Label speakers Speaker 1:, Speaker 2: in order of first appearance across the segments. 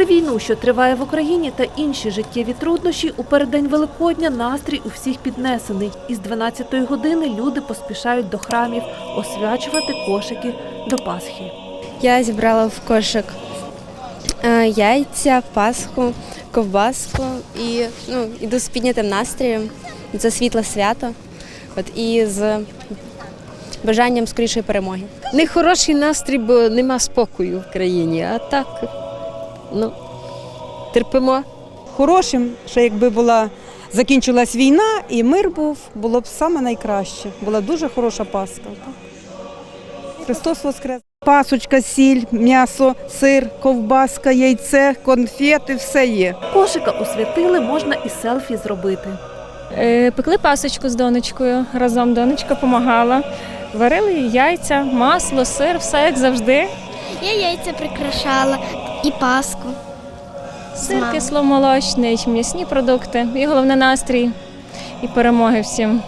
Speaker 1: Попри війну, що триває в Україні, та інші життєві труднощі, у переддень Великодня настрій у всіх піднесений. Із 12-ї години люди поспішають до храмів освячувати кошики до Пасхи.
Speaker 2: Я зібрала в кошик е, яйця, пасху, ковбаску і ну, іду з піднятим настроєм. Це світле свято. От, і з бажанням скорішої перемоги.
Speaker 3: Не хороший настрій, бо нема спокою в країні. А так, ну, терпимо.
Speaker 4: хорошим, що якби була закінчилась війна і мир був, було б саме найкраще. Була дуже хороша Пасха. Христос Воскрес! Пасочка, сіль, м'ясо, сир, ковбаска, яйце, конфети, все є.
Speaker 1: Кошика освятили можна і селфі зробити.
Speaker 5: Е, Пекли пасочку з донечкою разом. Донечка допомагала. Варили яйця, масло, сир, все як завжди.
Speaker 6: Я яйця прикрашала і паску.
Speaker 5: Сир кисломолочний, м'ясні продукти і головне настрій і перемоги всім.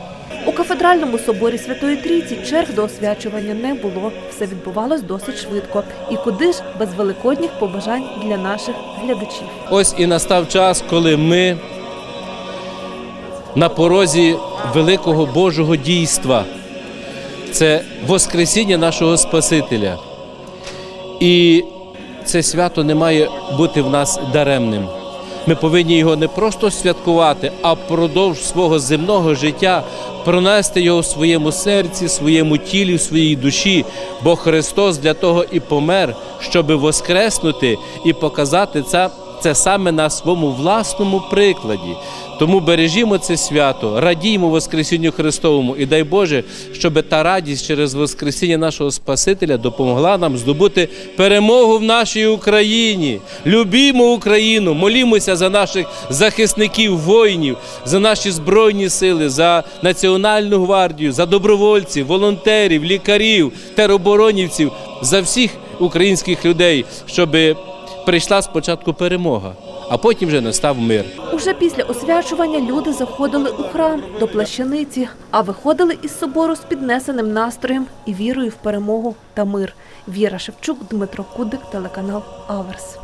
Speaker 1: У кафедральному соборі Святої Трійці черг до освячування не було. Все відбувалось досить швидко. І куди ж без великодніх побажань для наших глядачів.
Speaker 7: Ось і настав час, коли ми на порозі великого Божого дійства. Це Воскресіння нашого Спасителя. І це свято не має бути в нас даремним. Ми повинні його не просто святкувати, а впродовж свого земного життя пронести його в своєму серці, своєму тілі, в своїй душі. Бо Христос для того і помер, щоби воскреснути і показати це, це саме на своєму власному прикладі. Тому бережімо це свято, радіймо Воскресінню Христовому і дай Боже, щоб та радість через Воскресіння нашого Спасителя допомогла нам здобути перемогу в нашій Україні. Любімо Україну, молімося за наших захисників, воїнів, за наші збройні сили, за Національну гвардію, за добровольців, волонтерів, лікарів, тероборонівців, за всіх українських людей, щоб прийшла спочатку перемога, а потім вже настав мир.
Speaker 1: Уже після освячування люди заходили у храм до плащаниці, а виходили із собору з піднесеним настроєм і вірою в перемогу та мир. Віра Шевчук, Дмитро Кудик, телеканал Аверс.